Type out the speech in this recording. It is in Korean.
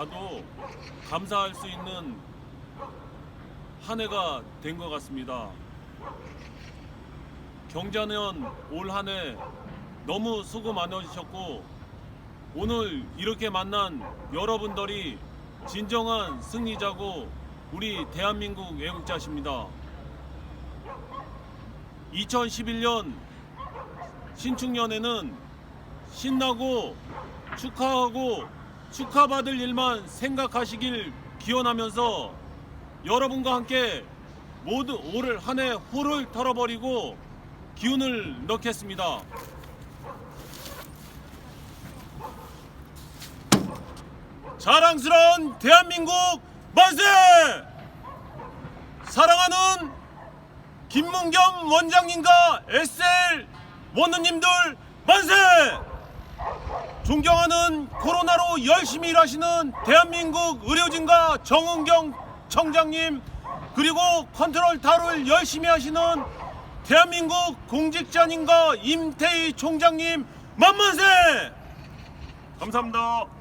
가도 감사할 수 있는 한 해가 된 것 같습니다. 경자년 올 한 해 너무 수고 많으셨고 오늘 이렇게 만난 여러분들이 진정한 승리자고 우리 대한민국 애국자십니다. 2011년 신축년에는 신나고 축하하고 축하받을 일만 생각하시길 기원하면서 여러분과 함께 모두 올한해 호를 털어버리고 기운을 넣겠습니다. 자랑스러운 대한민국 만세! 사랑하는 김문겸 원장님과 SL 원우님들 만세! 존경하는 코로나로 열심히 일하시는 대한민국 의료진과 정은경 청장님 그리고 컨트롤 타로를 열심히 하시는 대한민국 공직자님과 임태희 총장님 만만세! 감사합니다.